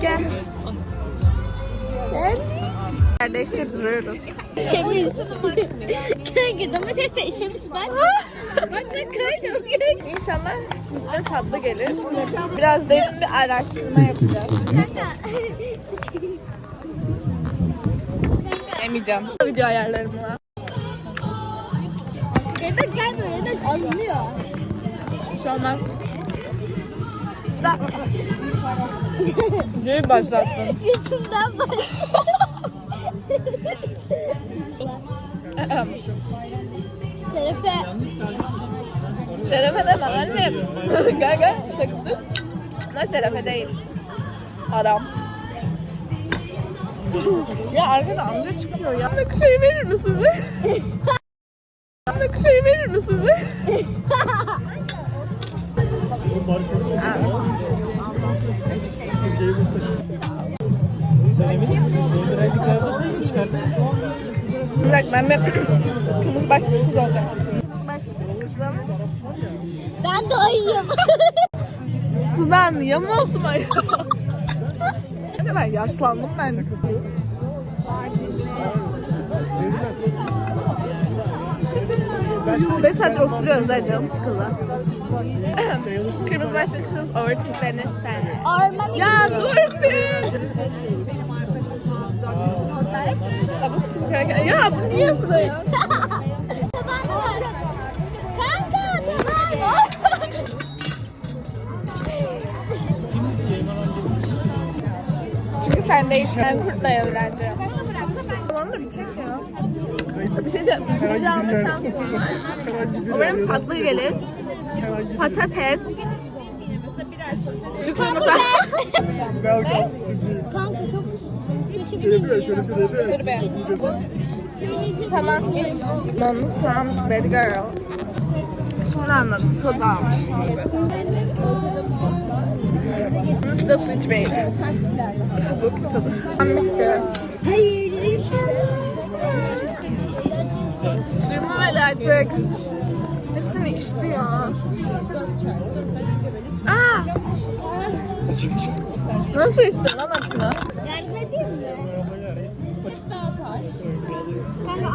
Gel. Gel. Kardeşçe duruyoruz. İşemiş. Kanka domatesle işemiş bak. bak bak kanka. İnşallah içine tatlı gelir. Şimdi biraz derin bir araştırma yapacağız. Kanka. Yemeyeceğim. Video ayarlarımla. Yemek gelmiyor yemek alınıyor. Bir şey olmaz. Da. Neyi başlattın? Yüzünden bak. Şerefe. Şerefe deme annem. gel gel. Çakıştı. Ama şerefe değil. Haram. ya arkada amca çıkıyor ya. Bana şey verir mi size? Bana şey verir mi size? Bir dakika ben bir kırmızı başlı kız olacağım. Başlı kızım. Ben de ayıyım. Dudan yamultma ya. ne kadar yaşlandım ben. Beş saattir oturuyoruz ha canım sıkıldı. Kırmızı başlı kız overthinklerini ister. Armani Ya dur bir. Ya bu niye buraya? Taban var. Kanka taban var. Çünkü sen değiştin. Ben kurtla evleneceğim. Onu da bir çek ya. Bir şey diyeceğim. İkinci alma şansım var. Umarım tatlı gelir. Patates. Ne? Kanka çok Şöyle yapıyor, şöyle şöyle yapıyor. Dur be. Göster. Tamam geç. Onu sağmış bad girl. Şimdi anladım. Soda almış. Bunun üstüne su içmeyin. Bu. Tamam bitti. Hayır inşallah. Suyumu ver artık. Hepsini içti ya. Aa! Nasıl içtin lan? Yardım edeyim mi? Kanka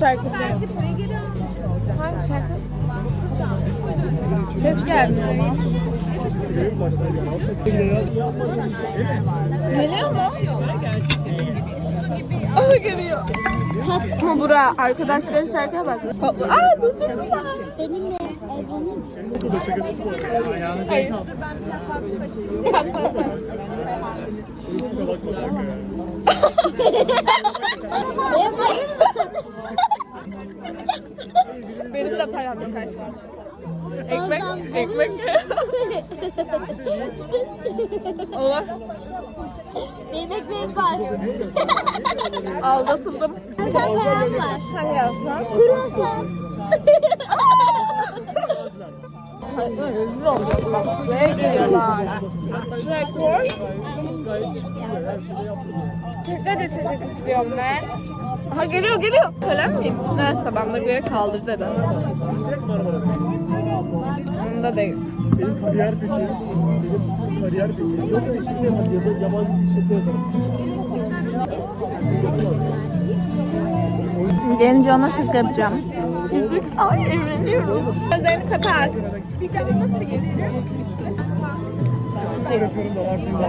Şarkı. Hangi şarkı? Ses gelmiyor ama. Geliyor mu? Aa geliyor. Ama bura arkadaşların şarkıya bak. Aa dur dur benimle evlenir misin? Hayır. Benim de param yok aşkım. Ekmek, ekmek. Allah. Benim ekmeğim var. Aldatıldım. Sen param var. Hani yazsan? Kruvasan. Rezil olacağım bak. Şuraya geliyorlar. Şuraya koy. Tekrar içecek istiyorum ben. Aha geliyor geliyor. Öyle miyim? Neyse ben de buraya kaldır dedim. Onda değil. Benim kariyer peki. Benim kariyer peki. Yok ya şimdi yazı yabancı bir şey yazarım. Gelince ona şaka yapacağım. Yüzük. Ay evleniyoruz. Gözlerini kapat. Spor yapıyorum da var şimdi.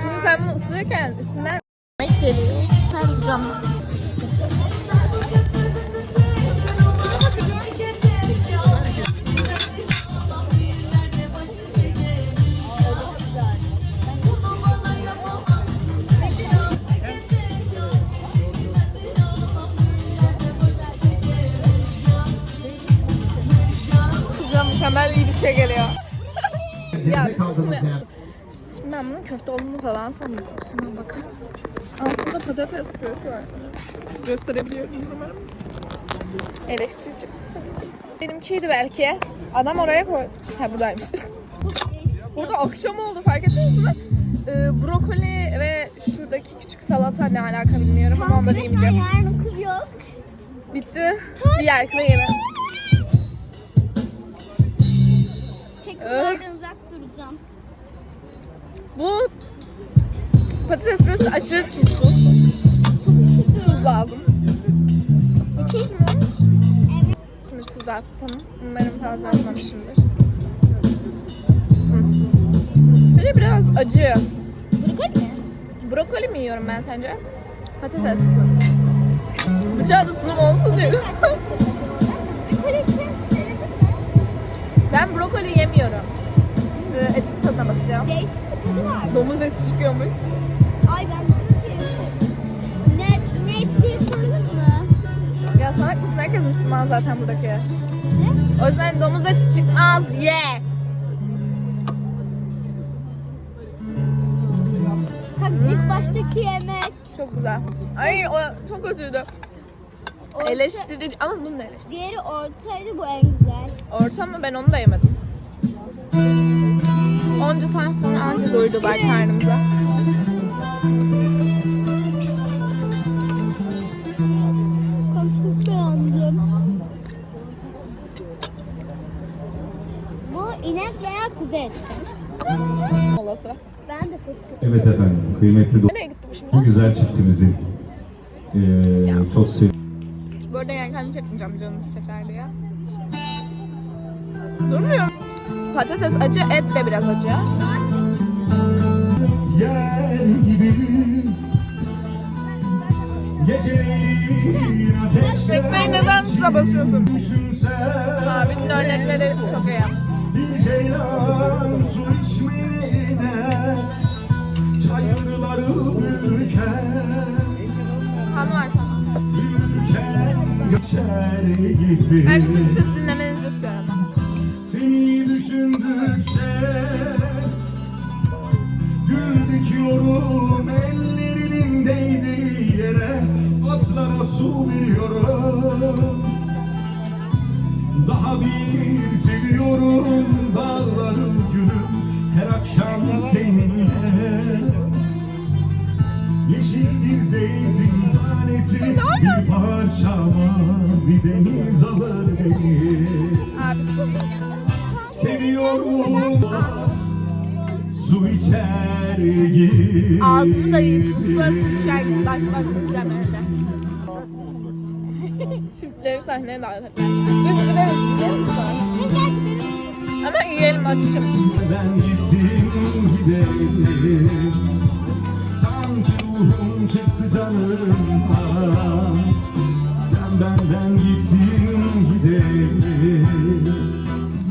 Şimdi sen bunu ısırırken içinden geliyor. Her canlı. Güzel mükemmel iyi bir şey geliyor. Yer. Şimdi ben bunun köfte olduğunu falan sanıyordum. Şuna bakar mısınız? Altında patates püresi var sanırım. Gösterebiliyorum umarım. Eleştireceksin. Benimkiydi belki. Adam oraya koy. Ha buradaymış. Burada akşam oldu fark ettiniz mi? Ee, brokoli ve şuradaki küçük salata ne alaka bilmiyorum ama onları yemeyeceğim. yarın okul yok. Bitti. Bir yerkine yeme. Tekrardan uzak duracağım. Bu patates püresi aşırı tuzsuz. Tuz lazım. Tuz mu? Şimdi tuz attım. Umarım fazla atmamışımdır. Böyle biraz acı. Brokoli mi? Brokoli mi yiyorum ben sence? Patates. Bıçağı da sunum olsun diyor. Ben brokoli yemiyorum. Etin tadına bakacağım. Değişik bir tadı var. Domuz eti çıkıyormuş. Ya salak mısın? Herkes Müslüman zaten buradaki. Ne? O yüzden domuz eti çıkmaz. Ye! Kanka ilk baştaki yemek. Çok güzel. Ay o çok kötüydü. Orta- Eleştirici ama bunu da eleştirici. Diğeri ortaydı bu en güzel. Orta mı? Ben onu da yemedim. Onca saat sonra anca doyurdular karnımıza. Molası. Ben de fıstık. Evet efendim, kıymetli do- Nereye gitti bu şimdi? bu güzel çiftimizin eee çok sev Bu arada yani kendimi çekmeyeceğim canım bir sefer diye. Durmuyor. Patates acı, et de biraz acı. yer gibi Geceleyin Ekmeği neden suya basıyorsun? Abinin örnekleri çok iyi. Bir ceylan su içmeyene Çayırları bürken. Bürken göçer gibi Ben ses dinlemenizi istiyorum. Seni düşündükçe Gül dikiyorum ellerinin değdiği yere Atlara su veriyorum Daha bir seviyorum dağları gülüm Her akşam seninle Yeşil bir zeytin tanesi Bir parça mavi deniz alır beni. Seviyorum Su içer gibi Ağzını da yiyip tuzla sıçar gibi bak bak güzel öyle. Çiftleri sahneye davet etmek. Biz gideriz biliyor musun? Ama yiyelim açım. Ben gittim gidelim çıktı canımdan Sen benden gittin gidelim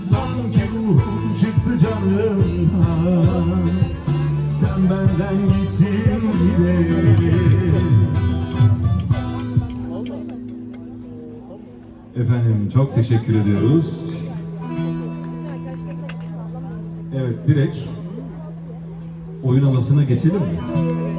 Sanki ruhum çıktı canımdan Sen benden gittin gidelim Efendim çok teşekkür ediyoruz. Evet direkt oyun havasına geçelim mi?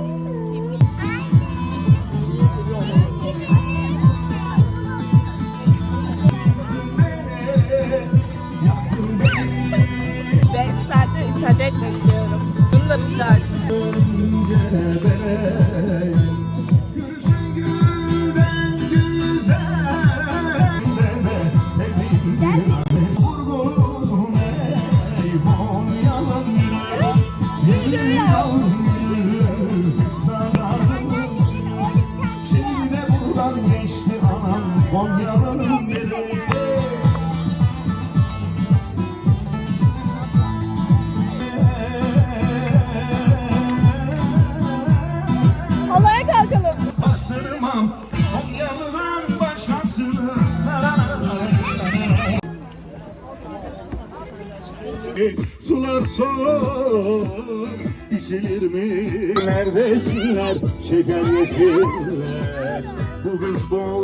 Sular soğuk içilir mi? Neredesinler şeker yesinler Bu kız boğ